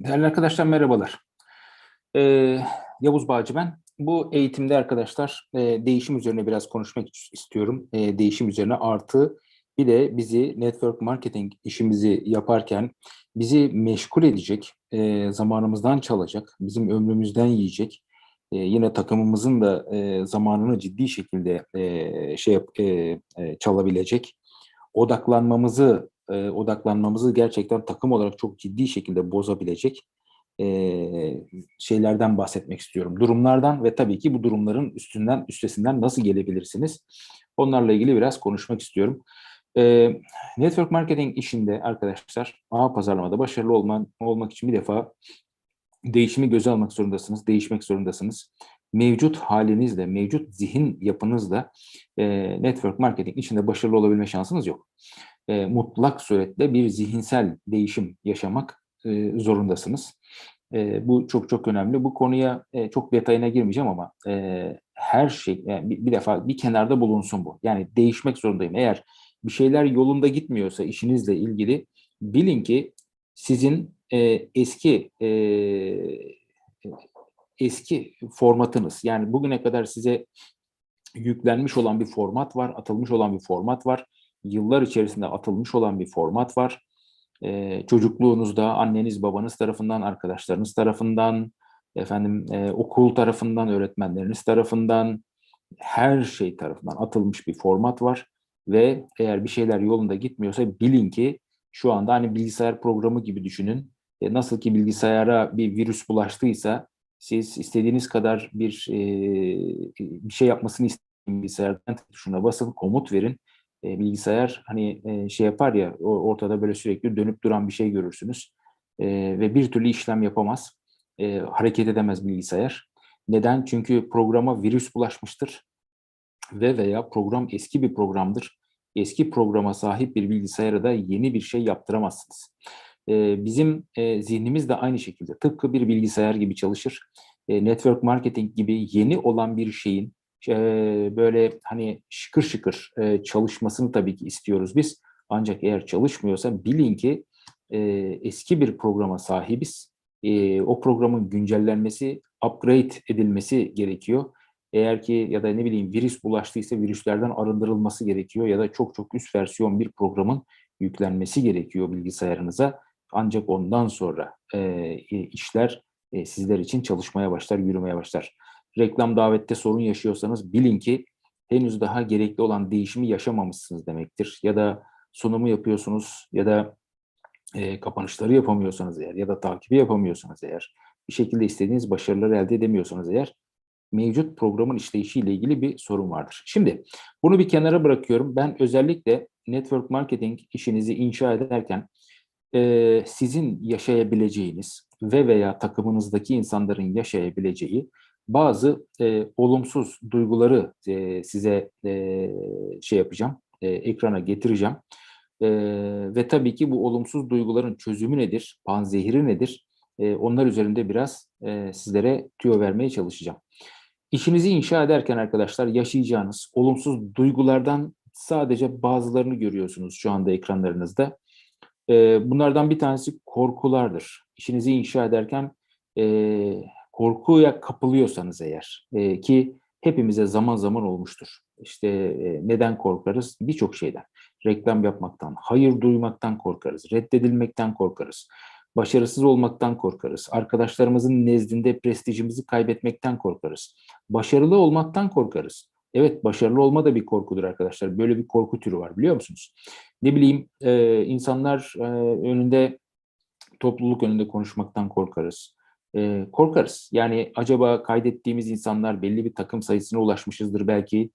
Değerli arkadaşlar merhabalar. Ee, Yavuz Bağcı ben. Bu eğitimde arkadaşlar e, değişim üzerine biraz konuşmak istiyorum. E, değişim üzerine artı bir de bizi network marketing işimizi yaparken bizi meşgul edecek, e, zamanımızdan çalacak, bizim ömrümüzden yiyecek, e, yine takımımızın da e, zamanını ciddi şekilde e, şey yap, e, e, çalabilecek, odaklanmamızı e, odaklanmamızı gerçekten takım olarak çok ciddi şekilde bozabilecek e, şeylerden bahsetmek istiyorum. Durumlardan ve tabii ki bu durumların üstünden üstesinden nasıl gelebilirsiniz? Onlarla ilgili biraz konuşmak istiyorum. E, network marketing işinde arkadaşlar ağ pazarlamada başarılı olman, olmak için bir defa değişimi göze almak zorundasınız, değişmek zorundasınız. Mevcut halinizle, mevcut zihin yapınızla e, network marketing içinde başarılı olabilme şansınız yok e, mutlak suretle bir zihinsel değişim yaşamak e, zorundasınız. E, bu çok çok önemli. Bu konuya e, çok detayına girmeyeceğim ama e, her şey yani bir, bir defa bir kenarda bulunsun bu. Yani değişmek zorundayım. Eğer bir şeyler yolunda gitmiyorsa işinizle ilgili bilin ki sizin e, eski e, eski formatınız yani bugüne kadar size yüklenmiş olan bir format var, atılmış olan bir format var yıllar içerisinde atılmış olan bir format var. Ee, çocukluğunuzda anneniz babanız tarafından, arkadaşlarınız tarafından, efendim e, okul tarafından, öğretmenleriniz tarafından, her şey tarafından atılmış bir format var ve eğer bir şeyler yolunda gitmiyorsa bilin ki şu anda hani bilgisayar programı gibi düşünün. E, nasıl ki bilgisayara bir virüs bulaştıysa siz istediğiniz kadar bir e, bir şey yapmasını isteyin bilgisayardan tuşuna basın, komut verin e, bilgisayar hani e, şey yapar ya ortada böyle sürekli dönüp duran bir şey görürsünüz e, ve bir türlü işlem yapamaz, e, hareket edemez bilgisayar. Neden? Çünkü programa virüs bulaşmıştır ve veya program eski bir programdır. Eski programa sahip bir bilgisayara da yeni bir şey yaptıramazsınız. E, bizim e, zihnimiz de aynı şekilde tıpkı bir bilgisayar gibi çalışır. E, network marketing gibi yeni olan bir şeyin böyle hani şıkır şıkır çalışmasını tabii ki istiyoruz biz. Ancak eğer çalışmıyorsa bilin ki eski bir programa sahibiz. O programın güncellenmesi, upgrade edilmesi gerekiyor. Eğer ki ya da ne bileyim virüs bulaştıysa virüslerden arındırılması gerekiyor ya da çok çok üst versiyon bir programın yüklenmesi gerekiyor bilgisayarınıza. Ancak ondan sonra işler sizler için çalışmaya başlar, yürümeye başlar reklam davette sorun yaşıyorsanız bilin ki henüz daha gerekli olan değişimi yaşamamışsınız demektir. Ya da sunumu yapıyorsunuz ya da e, kapanışları yapamıyorsanız eğer ya da takibi yapamıyorsanız eğer bir şekilde istediğiniz başarıları elde edemiyorsanız eğer mevcut programın işleyişiyle ilgili bir sorun vardır. Şimdi bunu bir kenara bırakıyorum. Ben özellikle network marketing işinizi inşa ederken e, sizin yaşayabileceğiniz ve veya takımınızdaki insanların yaşayabileceği bazı e, olumsuz duyguları e, size e, şey yapacağım, e, ekrana getireceğim. E, ve tabii ki bu olumsuz duyguların çözümü nedir, panzehiri nedir? E, onlar üzerinde biraz e, sizlere tüyo vermeye çalışacağım. İşinizi inşa ederken arkadaşlar yaşayacağınız olumsuz duygulardan sadece bazılarını görüyorsunuz şu anda ekranlarınızda. Bunlardan bir tanesi korkulardır. İşinizi inşa ederken korkuya kapılıyorsanız eğer e, ki hepimize zaman zaman olmuştur. İşte e, neden korkarız? Birçok şeyden. Reklam yapmaktan, hayır duymaktan korkarız, reddedilmekten korkarız, başarısız olmaktan korkarız, arkadaşlarımızın nezdinde prestijimizi kaybetmekten korkarız, başarılı olmaktan korkarız. Evet başarılı olma da bir korkudur arkadaşlar. Böyle bir korku türü var biliyor musunuz? Ne bileyim e, insanlar e, önünde topluluk önünde konuşmaktan korkarız e, korkarız. Yani acaba kaydettiğimiz insanlar belli bir takım sayısına ulaşmışızdır belki.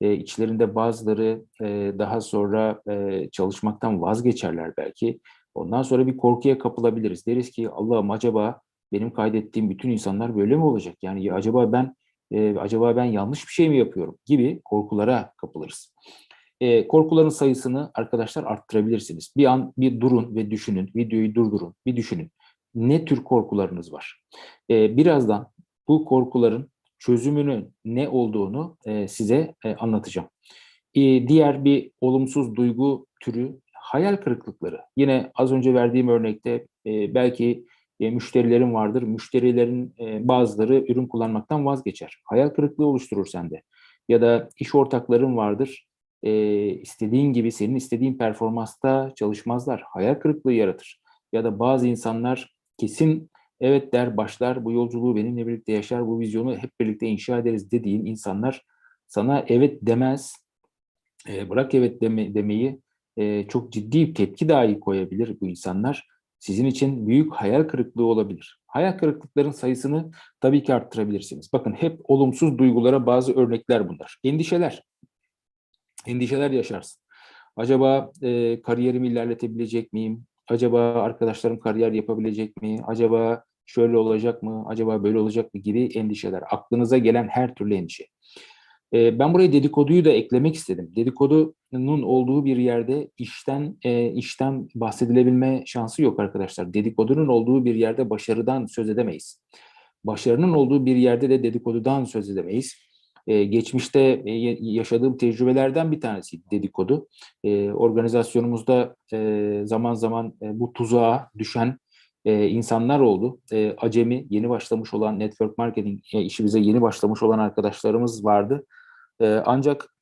E, içlerinde bazıları e, daha sonra e, çalışmaktan vazgeçerler belki. Ondan sonra bir korkuya kapılabiliriz. Deriz ki Allah'ım acaba benim kaydettiğim bütün insanlar böyle mi olacak? Yani ya acaba ben e, acaba ben yanlış bir şey mi yapıyorum gibi korkulara kapılırız. E, korkuların sayısını arkadaşlar arttırabilirsiniz. Bir an bir durun ve düşünün, videoyu durdurun, bir düşünün ne tür korkularınız var? E, birazdan bu korkuların çözümünün ne olduğunu e, size e, anlatacağım. E, diğer bir olumsuz duygu türü hayal kırıklıkları. Yine az önce verdiğim örnekte e, belki e, müşterilerin vardır. Müşterilerin e, bazıları ürün kullanmaktan vazgeçer. Hayal kırıklığı oluşturur sende. Ya da iş ortakların vardır. E, istediğin gibi senin istediğin performansta çalışmazlar. Hayal kırıklığı yaratır. Ya da bazı insanlar kesin evet der başlar bu yolculuğu benimle birlikte yaşar bu vizyonu hep birlikte inşa ederiz dediğin insanlar sana evet demez. E, bırak evet deme, demeyi e, çok ciddi bir tepki dahi koyabilir bu insanlar. Sizin için büyük hayal kırıklığı olabilir. Hayal kırıklıkların sayısını tabii ki arttırabilirsiniz. Bakın hep olumsuz duygulara bazı örnekler bunlar. Endişeler. Endişeler yaşarsın. Acaba e, kariyerimi ilerletebilecek miyim? Acaba arkadaşlarım kariyer yapabilecek mi? Acaba şöyle olacak mı? Acaba böyle olacak mı? Gibi endişeler. Aklınıza gelen her türlü endişe. E, ben buraya dedikoduyu da eklemek istedim. Dedikodunun olduğu bir yerde işten e, işten bahsedilebilme şansı yok arkadaşlar. Dedikodunun olduğu bir yerde başarıdan söz edemeyiz. Başarının olduğu bir yerde de dedikodudan söz edemeyiz. Ee, geçmişte e, yaşadığım tecrübelerden bir tanesi dedikodu. Ee, organizasyonumuzda e, zaman zaman e, bu tuzağa düşen insanlar oldu. Acemi, yeni başlamış olan network marketing e, işimize yeni başlamış olan arkadaşlarımız vardı. Ancak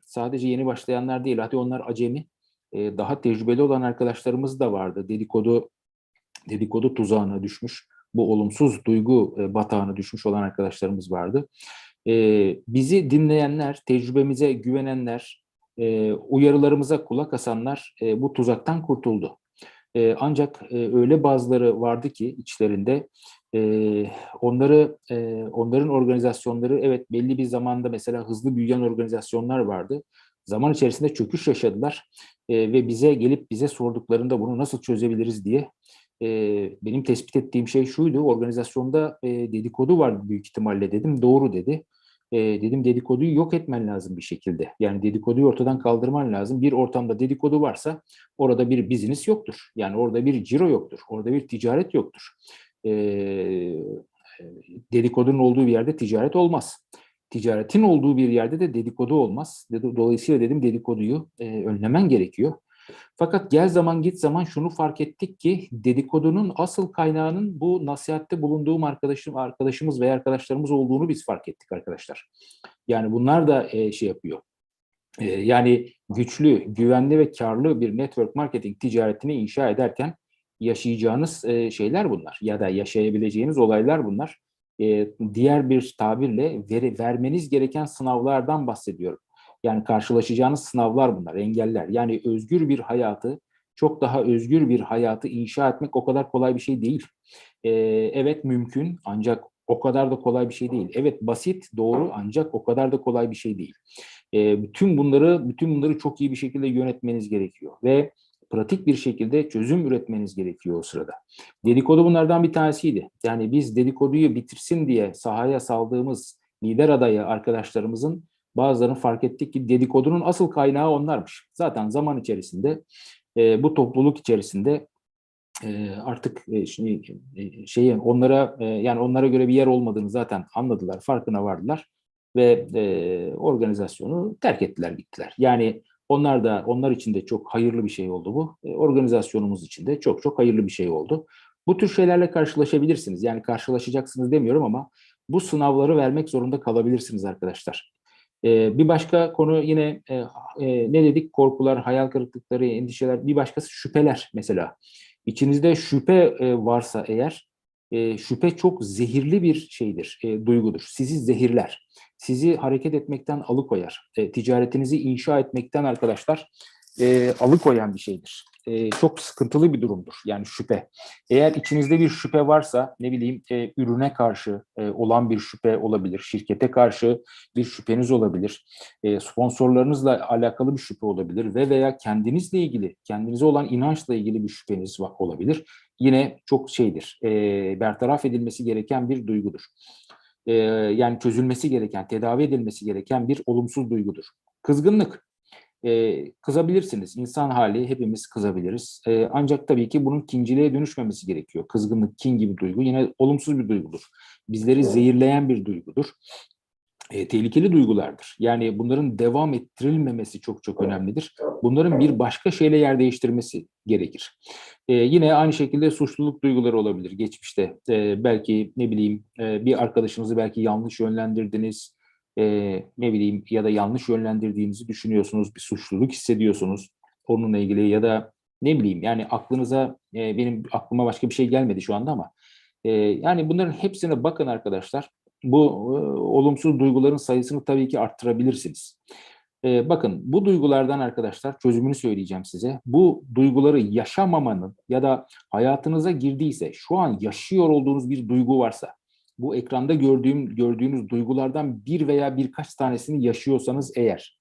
sadece yeni başlayanlar değil, hadi onlar acemi, daha tecrübeli olan arkadaşlarımız da vardı. Dedikodu dedikodu tuzağına düşmüş, bu olumsuz duygu batağına düşmüş olan arkadaşlarımız vardı. E, bizi dinleyenler, tecrübemize güvenenler, e, uyarılarımıza kulak asanlar e, bu tuzaktan kurtuldu. E, ancak e, öyle bazıları vardı ki içlerinde e, onları e, onların organizasyonları evet belli bir zamanda mesela hızlı büyüyen organizasyonlar vardı. Zaman içerisinde çöküş yaşadılar e, ve bize gelip bize sorduklarında bunu nasıl çözebiliriz diye e, benim tespit ettiğim şey şuydu. Organizasyonda e, dedikodu var büyük ihtimalle dedim. Doğru dedi e, dedim dedikoduyu yok etmen lazım bir şekilde. Yani dedikoduyu ortadan kaldırman lazım. Bir ortamda dedikodu varsa orada bir business yoktur. Yani orada bir ciro yoktur. Orada bir ticaret yoktur. E, dedikodunun olduğu bir yerde ticaret olmaz. Ticaretin olduğu bir yerde de dedikodu olmaz. Dolayısıyla dedim dedikoduyu e, önlemen gerekiyor. Fakat gel zaman git zaman şunu fark ettik ki dedikodunun asıl kaynağının bu nasihatte bulunduğum arkadaşım, arkadaşımız veya arkadaşlarımız olduğunu biz fark ettik arkadaşlar. Yani bunlar da e, şey yapıyor. E, yani güçlü, güvenli ve karlı bir network marketing ticaretini inşa ederken yaşayacağınız e, şeyler bunlar ya da yaşayabileceğiniz olaylar bunlar. E, diğer bir tabirle veri, vermeniz gereken sınavlardan bahsediyorum. Yani karşılaşacağınız sınavlar bunlar, engeller. Yani özgür bir hayatı, çok daha özgür bir hayatı inşa etmek o kadar kolay bir şey değil. Ee, evet mümkün ancak o kadar da kolay bir şey değil. Evet basit, doğru ancak o kadar da kolay bir şey değil. Ee, bütün bunları bütün bunları çok iyi bir şekilde yönetmeniz gerekiyor ve pratik bir şekilde çözüm üretmeniz gerekiyor o sırada. Dedikodu bunlardan bir tanesiydi. Yani biz dedikoduyu bitirsin diye sahaya saldığımız lider adayı arkadaşlarımızın bazılarının fark ettik ki dedikodunun asıl kaynağı onlarmış. Zaten zaman içerisinde e, bu topluluk içerisinde e, artık e, şimdi e, şeyi onlara e, yani onlara göre bir yer olmadığını zaten anladılar, farkına vardılar ve e, organizasyonu terk ettiler, gittiler. Yani onlar da onlar için de çok hayırlı bir şey oldu bu. E, organizasyonumuz için de çok çok hayırlı bir şey oldu. Bu tür şeylerle karşılaşabilirsiniz. Yani karşılaşacaksınız demiyorum ama bu sınavları vermek zorunda kalabilirsiniz arkadaşlar. Ee, bir başka konu yine e, e, ne dedik? Korkular, hayal kırıklıkları, endişeler. Bir başkası şüpheler mesela. İçinizde şüphe e, varsa eğer, şüphe çok zehirli bir şeydir, e, duygudur. Sizi zehirler. Sizi hareket etmekten alıkoyar. Ticaretinizi inşa etmekten arkadaşlar alıkoyan bir şeydir e, çok sıkıntılı bir durumdur. Yani şüphe. Eğer içinizde bir şüphe varsa ne bileyim e, ürüne karşı e, olan bir şüphe olabilir. Şirkete karşı bir şüpheniz olabilir. E, sponsorlarınızla alakalı bir şüphe olabilir ve veya kendinizle ilgili, kendinize olan inançla ilgili bir şüpheniz olabilir. Yine çok şeydir. E, bertaraf edilmesi gereken bir duygudur. E, yani çözülmesi gereken, tedavi edilmesi gereken bir olumsuz duygudur. Kızgınlık e, kızabilirsiniz. İnsan hali hepimiz kızabiliriz. E, ancak tabii ki bunun kinciliğe dönüşmemesi gerekiyor. Kızgınlık, kin gibi duygu yine olumsuz bir duygudur. Bizleri zehirleyen bir duygudur. e, tehlikeli duygulardır. Yani bunların devam ettirilmemesi çok çok önemlidir. Bunların bir başka şeyle yer değiştirmesi gerekir. E, yine aynı şekilde suçluluk duyguları olabilir geçmişte. E, belki ne bileyim e, bir arkadaşınızı belki yanlış yönlendirdiniz, e, ne bileyim ya da yanlış yönlendirdiğinizi düşünüyorsunuz, bir suçluluk hissediyorsunuz onunla ilgili ya da ne bileyim yani aklınıza e, benim aklıma başka bir şey gelmedi şu anda ama e, yani bunların hepsine bakın arkadaşlar bu e, olumsuz duyguların sayısını tabii ki arttırabilirsiniz. E, bakın bu duygulardan arkadaşlar çözümünü söyleyeceğim size. Bu duyguları yaşamamanın ya da hayatınıza girdiyse şu an yaşıyor olduğunuz bir duygu varsa bu ekranda gördüğüm gördüğünüz duygulardan bir veya birkaç tanesini yaşıyorsanız eğer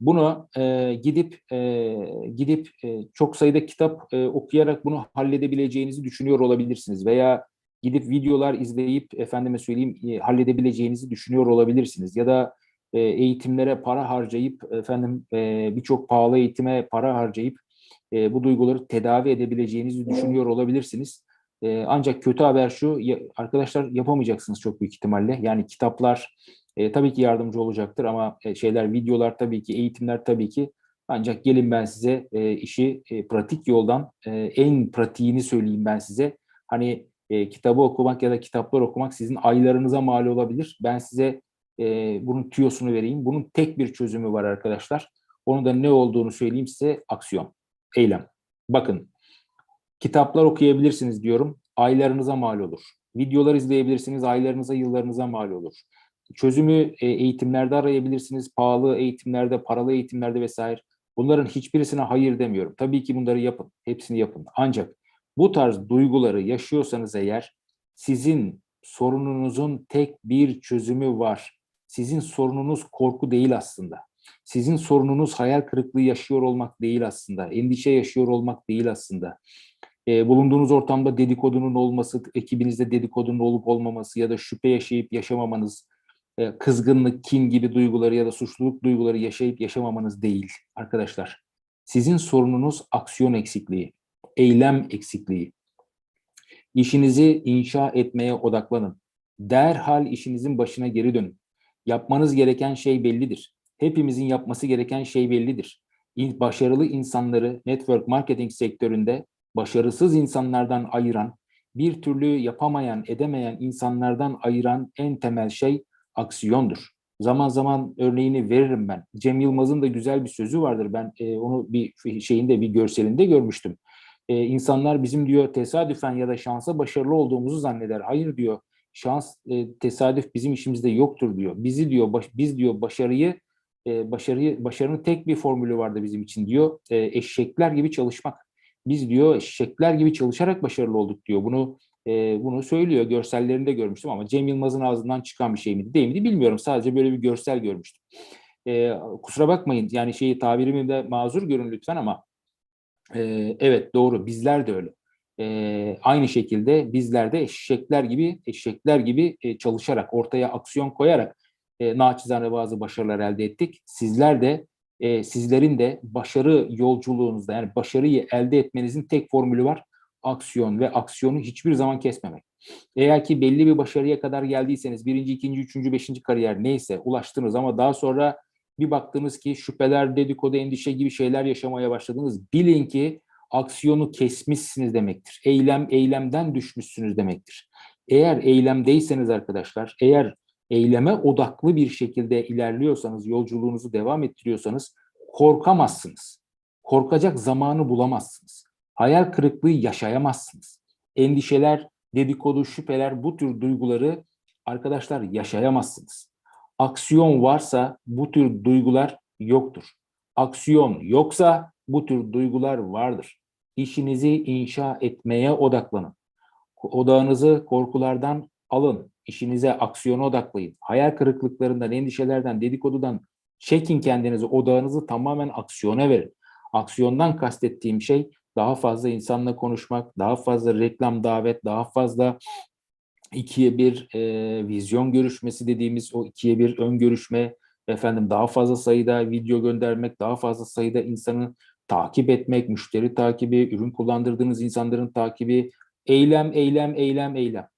bunu e, gidip e, gidip e, çok sayıda kitap e, okuyarak bunu halledebileceğinizi düşünüyor olabilirsiniz veya gidip videolar izleyip efendime söyleyeyim e, halledebileceğinizi düşünüyor olabilirsiniz ya da e, eğitimlere para harcayıp efendim e, birçok pahalı eğitime para harcayıp e, bu duyguları tedavi edebileceğinizi düşünüyor olabilirsiniz. E, ancak kötü haber şu ya, arkadaşlar yapamayacaksınız çok büyük ihtimalle. Yani kitaplar e, tabii ki yardımcı olacaktır ama e, şeyler videolar tabii ki eğitimler tabii ki ancak gelin ben size e, işi e, pratik yoldan e, en pratiğini söyleyeyim ben size. Hani e, kitabı okumak ya da kitaplar okumak sizin aylarınıza mal olabilir. Ben size e, bunun tüyosunu vereyim. Bunun tek bir çözümü var arkadaşlar. Onun da ne olduğunu söyleyeyim size. Aksiyon, eylem. Bakın, kitaplar okuyabilirsiniz diyorum. Aylarınıza mal olur. Videolar izleyebilirsiniz. Aylarınıza, yıllarınıza mal olur. Çözümü e, eğitimlerde arayabilirsiniz. Pahalı eğitimlerde, paralı eğitimlerde vesaire. Bunların hiçbirisine hayır demiyorum. Tabii ki bunları yapın. Hepsini yapın. Ancak bu tarz duyguları yaşıyorsanız eğer sizin sorununuzun tek bir çözümü var. Sizin sorununuz korku değil aslında. Sizin sorununuz hayal kırıklığı yaşıyor olmak değil aslında. Endişe yaşıyor olmak değil aslında. E, bulunduğunuz ortamda dedikodunun olması, ekibinizde dedikodunun olup olmaması ya da şüphe yaşayıp yaşamamanız, e, kızgınlık, kin gibi duyguları ya da suçluluk duyguları yaşayıp yaşamamanız değil arkadaşlar. Sizin sorununuz aksiyon eksikliği eylem eksikliği. İşinizi inşa etmeye odaklanın. Derhal işinizin başına geri dönün. Yapmanız gereken şey bellidir. Hepimizin yapması gereken şey bellidir. Başarılı insanları network marketing sektöründe başarısız insanlardan ayıran, bir türlü yapamayan, edemeyen insanlardan ayıran en temel şey aksiyondur. Zaman zaman örneğini veririm ben. Cem Yılmaz'ın da güzel bir sözü vardır. Ben e, onu bir şeyinde, bir görselinde görmüştüm e, insanlar bizim diyor tesadüfen ya da şansa başarılı olduğumuzu zanneder. Hayır diyor şans e, tesadüf bizim işimizde yoktur diyor. Bizi diyor baş, biz diyor başarıyı e, başarıyı başarının tek bir formülü vardı bizim için diyor. E, eşekler gibi çalışmak. Biz diyor eşekler gibi çalışarak başarılı olduk diyor. Bunu e, bunu söylüyor. Görsellerinde görmüştüm ama Cem Yılmaz'ın ağzından çıkan bir şey miydi değil miydi bilmiyorum. Sadece böyle bir görsel görmüştüm. E, kusura bakmayın yani şeyi tabirimi de mazur görün lütfen ama e, evet doğru bizler de öyle. E, aynı şekilde bizler de eşekler gibi eşekler gibi e, çalışarak ortaya aksiyon koyarak e, naçizane bazı başarılar elde ettik. Sizler de e, sizlerin de başarı yolculuğunuzda yani başarıyı elde etmenizin tek formülü var. Aksiyon ve aksiyonu hiçbir zaman kesmemek. Eğer ki belli bir başarıya kadar geldiyseniz birinci, ikinci, üçüncü, beşinci kariyer neyse ulaştınız ama daha sonra bir baktınız ki şüpheler, dedikodu, endişe gibi şeyler yaşamaya başladınız. Bilin ki aksiyonu kesmişsiniz demektir. Eylem eylemden düşmüşsünüz demektir. Eğer eylemdeyseniz arkadaşlar, eğer eyleme odaklı bir şekilde ilerliyorsanız, yolculuğunuzu devam ettiriyorsanız korkamazsınız. Korkacak zamanı bulamazsınız. Hayal kırıklığı yaşayamazsınız. Endişeler, dedikodu, şüpheler bu tür duyguları arkadaşlar yaşayamazsınız. Aksiyon varsa bu tür duygular yoktur. Aksiyon yoksa bu tür duygular vardır. İşinizi inşa etmeye odaklanın. Odağınızı korkulardan alın. İşinize aksiyona odaklayın. Hayal kırıklıklarından, endişelerden, dedikodudan çekin kendinizi. Odağınızı tamamen aksiyona verin. Aksiyondan kastettiğim şey daha fazla insanla konuşmak, daha fazla reklam davet, daha fazla ikiye bir e, vizyon görüşmesi dediğimiz o ikiye bir ön görüşme, efendim daha fazla sayıda video göndermek, daha fazla sayıda insanı takip etmek, müşteri takibi, ürün kullandırdığınız insanların takibi, eylem, eylem, eylem, eylem.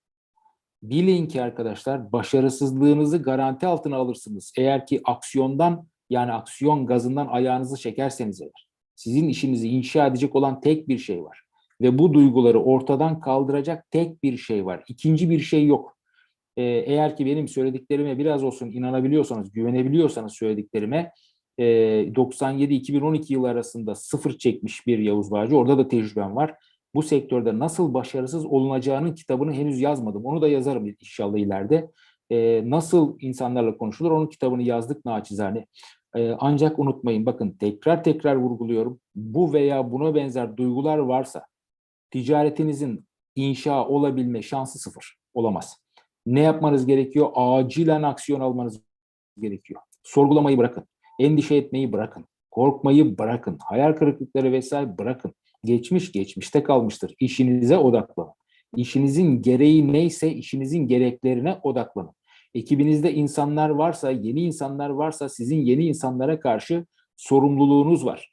Bilin ki arkadaşlar başarısızlığınızı garanti altına alırsınız. Eğer ki aksiyondan yani aksiyon gazından ayağınızı çekerseniz eğer. Sizin işinizi inşa edecek olan tek bir şey var. Ve bu duyguları ortadan kaldıracak tek bir şey var. İkinci bir şey yok. Ee, eğer ki benim söylediklerime biraz olsun inanabiliyorsanız, güvenebiliyorsanız söylediklerime e, 97-2012 yılı arasında sıfır çekmiş bir Yavuz Bağcı. Orada da tecrübem var. Bu sektörde nasıl başarısız olunacağının kitabını henüz yazmadım. Onu da yazarım inşallah ileride. Ee, nasıl insanlarla konuşulur onun kitabını yazdık naçizane. Ee, ancak unutmayın bakın tekrar tekrar vurguluyorum. Bu veya buna benzer duygular varsa ticaretinizin inşa olabilme şansı sıfır. Olamaz. Ne yapmanız gerekiyor? Acilen aksiyon almanız gerekiyor. Sorgulamayı bırakın. Endişe etmeyi bırakın. Korkmayı bırakın. Hayal kırıklıkları vesaire bırakın. Geçmiş geçmişte kalmıştır. İşinize odaklanın. İşinizin gereği neyse işinizin gereklerine odaklanın. Ekibinizde insanlar varsa, yeni insanlar varsa sizin yeni insanlara karşı sorumluluğunuz var.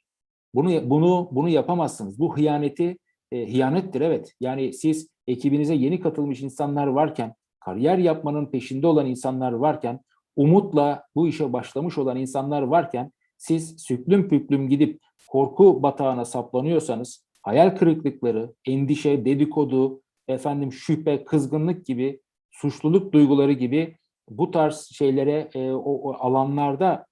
Bunu bunu bunu yapamazsınız. Bu hıyaneti e, hıyanettir evet. Yani siz ekibinize yeni katılmış insanlar varken, kariyer yapmanın peşinde olan insanlar varken, umutla bu işe başlamış olan insanlar varken siz süklüm püklüm gidip korku batağına saplanıyorsanız hayal kırıklıkları, endişe, dedikodu, efendim şüphe, kızgınlık gibi suçluluk duyguları gibi bu tarz şeylere e, o, o alanlarda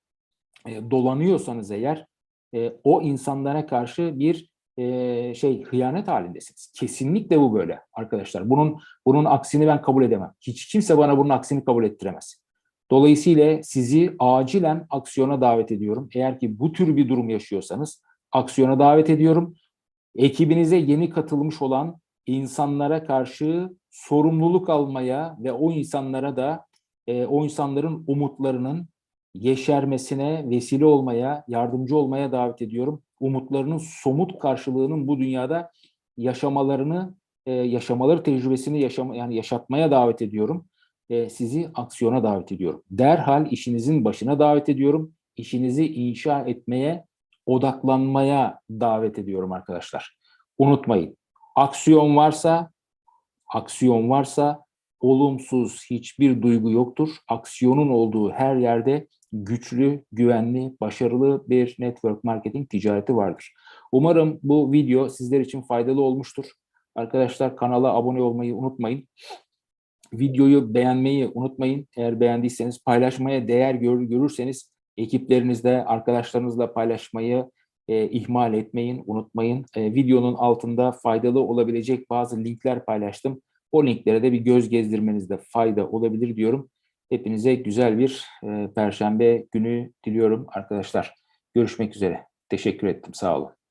e, dolanıyorsanız eğer e, o insanlara karşı bir e, şey hıyanet halindesiniz. Kesinlikle bu böyle arkadaşlar. Bunun bunun aksini ben kabul edemem. Hiç kimse bana bunun aksini kabul ettiremez. Dolayısıyla sizi acilen aksiyona davet ediyorum. Eğer ki bu tür bir durum yaşıyorsanız aksiyona davet ediyorum. Ekibinize yeni katılmış olan insanlara karşı sorumluluk almaya ve o insanlara da e, o insanların umutlarının yeşermesine vesile olmaya, yardımcı olmaya davet ediyorum. Umutlarının somut karşılığının bu dünyada yaşamalarını, e, yaşamaları tecrübesini yaşama, yani yaşatmaya davet ediyorum. Sizi aksiyona davet ediyorum. Derhal işinizin başına davet ediyorum. İşinizi inşa etmeye, odaklanmaya davet ediyorum arkadaşlar. Unutmayın. Aksiyon varsa, aksiyon varsa olumsuz hiçbir duygu yoktur. Aksiyonun olduğu her yerde güçlü, güvenli, başarılı bir network marketing ticareti vardır. Umarım bu video sizler için faydalı olmuştur. Arkadaşlar kanala abone olmayı unutmayın. Videoyu beğenmeyi unutmayın. Eğer beğendiyseniz paylaşmaya değer gör, görürseniz ekiplerinizle, arkadaşlarınızla paylaşmayı e, ihmal etmeyin, unutmayın. E, videonun altında faydalı olabilecek bazı linkler paylaştım. O linklere de bir göz gezdirmenizde fayda olabilir diyorum. Hepinize güzel bir e, perşembe günü diliyorum arkadaşlar. Görüşmek üzere. Teşekkür ettim. Sağ olun.